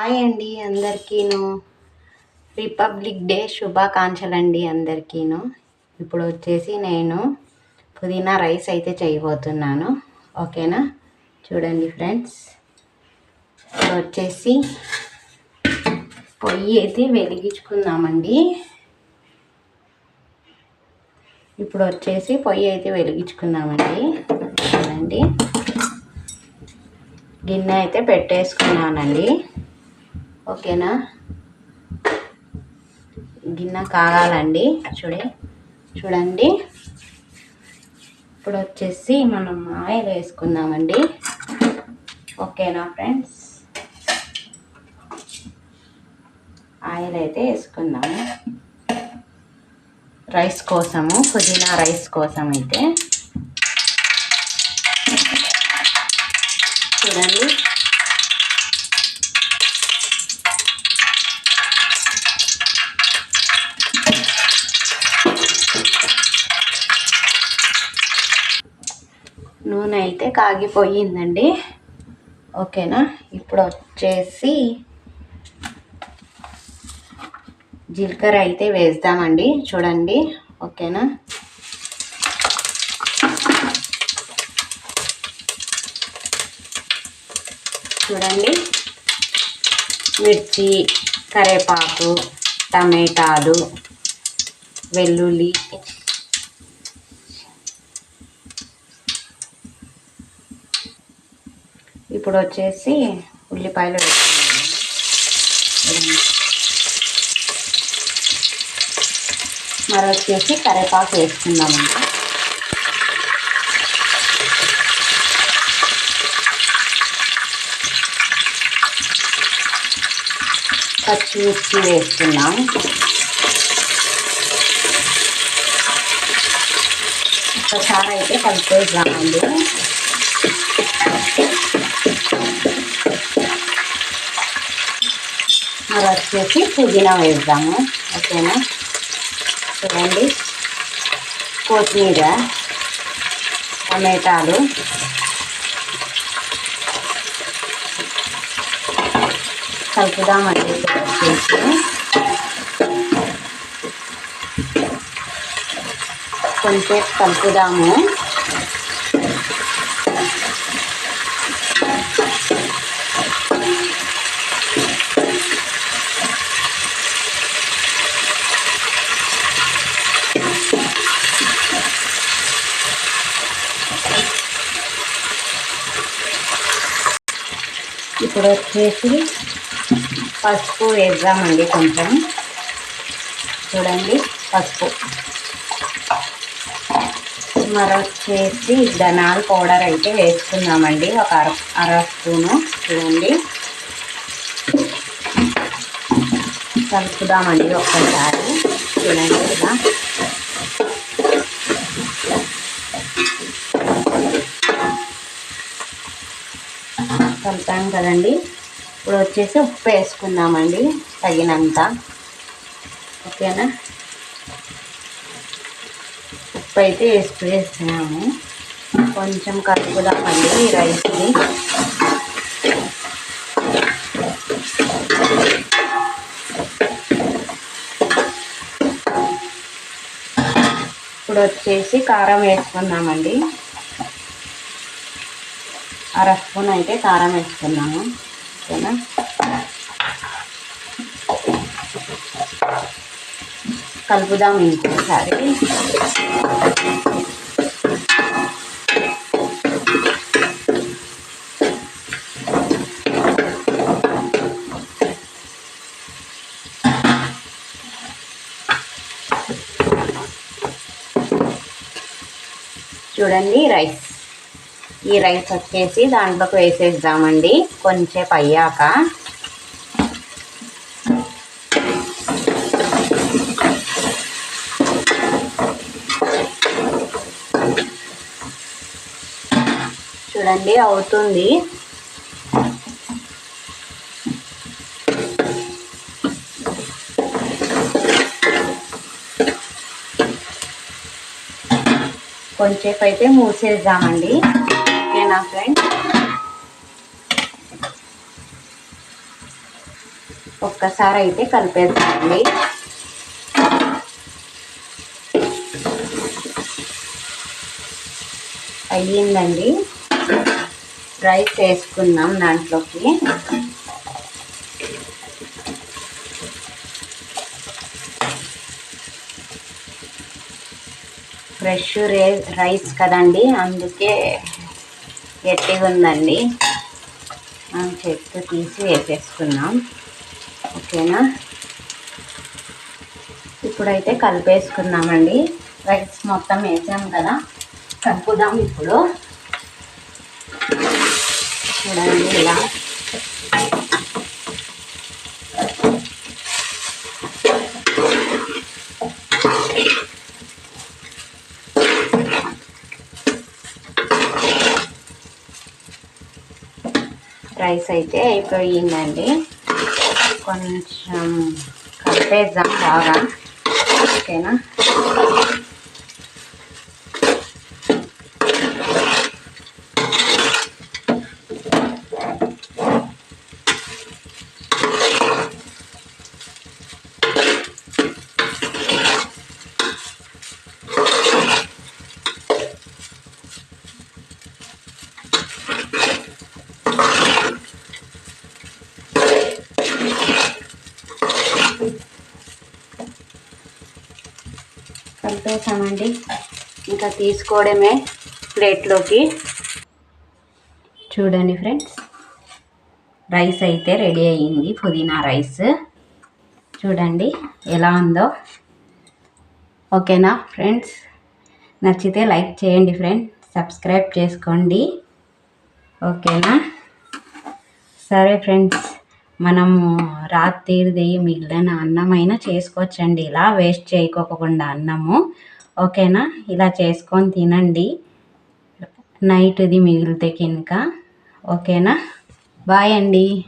Hi అండి అందరికీను. Republic day శుభాకాంక్షలు అండి అందరికీను. ఇప్పుడు వచ్చేసి నేను పుదీనా రైస్ అయితే చేయబోతున్నాను. ఓకేనా? చూడండి ఫ్రెండ్స్. వచ్చేసి పొయ్యి అయితే వెలిగించుకుందామండి. ఇప్పుడు వచ్చేసి పొయ్యి అయితే వెలిగించుకుందామండి. చూడండి. గిన్నె అయితే పెట్టేసుకున్నానండి. ఓకేనా? గిన్నె కాగాలండి చూడే చూడండి. ఇప్పుడు వచ్చేసి మనం ఆయిల్ వేసుకుందామండి. ఓకేనా ఫ్రెండ్స్? ఆయిల్ అయితే వేసుకుందాము. రైస్ కోసము పుదీనా రైస్ కోసం అయితే చూడండి. నూనె అయితే కాగిపోయిందండి. ఓకేనా? ఇప్పుడు వచ్చేసి జీలకర్ర అయితే వేస్తామండి. చూడండి. ఓకేనా? చూడండి. మిర్చి కరేపాకు టమాటాలు వెల్లుల్లి ఇప్పుడు వచ్చేసి ఉల్లిపాయలు వేసుకున్నాను మరి వచ్చేసి కరివేపాకు వేసుకుందామండి పచ్చిమిర్చి వేస్తున్నాం ఒకసారి అయితే కలిపేద్దామండి. మరి వచ్చేసి పుదీనా వేద్దాము. ఓకేనా? చూడండి. కొత్తిమీర టమాటాలు. కలుపుదామండి వచ్చేసి కొంచెం కలుపుదాము. ఇప్పుడు వచ్చేసి పసుపు వేద్దామండి కొంచెం. చూడండి పసుపు. మరి వచ్చేసి ధనాల పౌడర్ అయితే వేసుకుందామండి. ఒక అర అర స్పూను. చూడండి. కలుపుదామండి ఒక్కసారి. చూడండి ఇలా. కలిపాం కదండి. ఇప్పుడు వచ్చేసి ఉప్పు వేసుకుందామండి తగినంత. ఓకేనా? ఉప్పు అయితే వేసుకు వేస్తున్నాము. కొంచెం కలుపుదామండి ఈ రైస్ని. ఇప్పుడు వచ్చేసి కారం వేసుకుందామండి. అర స్పూన్ అయితే కారం వేసుకున్నాము. ఓకేనా? కలుపుదాం ఇంకోసారి. చూడండి రైస్. ఈ రైస్ వచ్చేసి దాంట్లోకి వేసేద్దామండి. కొంచెం అయ్యాక. చూడండి అవుతుంది. కొంచెంసేపు అయితే మూసేద్దామండి. ఓకేనా ఫ్రెండ్స్ ఒక్కసారి అయితే కలిపేద్దామండి. అయ్యిందండి. రైస్ వేసుకుందాం దాంట్లోకి. ఫ్రెష్ రైస్ కదండి అందుకే గట్టిగా ఉందండి మనం చేతితో తీసి వేసేసుకున్నాం ఓకేనా? ఇప్పుడైతే కలిపేసుకున్నామండి రైస్ మొత్తం వేసాం కదా. కలుపుదాం ఇప్పుడు. చూడండి ఇలా రైస్ అయితే అయిపోయిందండి. కొంచెం కలిపేద్దాం బాగా. ఓకేనా? కలిపేసామండి ఇంకా తీసుకోవడమే ప్లేట్లోకి. చూడండి ఫ్రెండ్స్. రైస్ అయితే రెడీ అయ్యింది. పుదీనా రైస్. చూడండి ఎలా ఉందో. ఓకేనా ఫ్రెండ్స్? నచ్చితే లైక్ చేయండి ఫ్రెండ్స్. సబ్స్క్రైబ్ చేసుకోండి. ఓకేనా? సరే ఫ్రెండ్స్. మనము రాత్రిది మిగిలిన అన్నమైనా చేసుకోవచ్చండి. ఇలా వేస్ట్ చేయకోకుండా అన్నము. ఓకేనా? ఇలా చేసుకొని తినండి. నైట్ది మిగిలితే కనుక. ఓకేనా? బాయ్ అండి.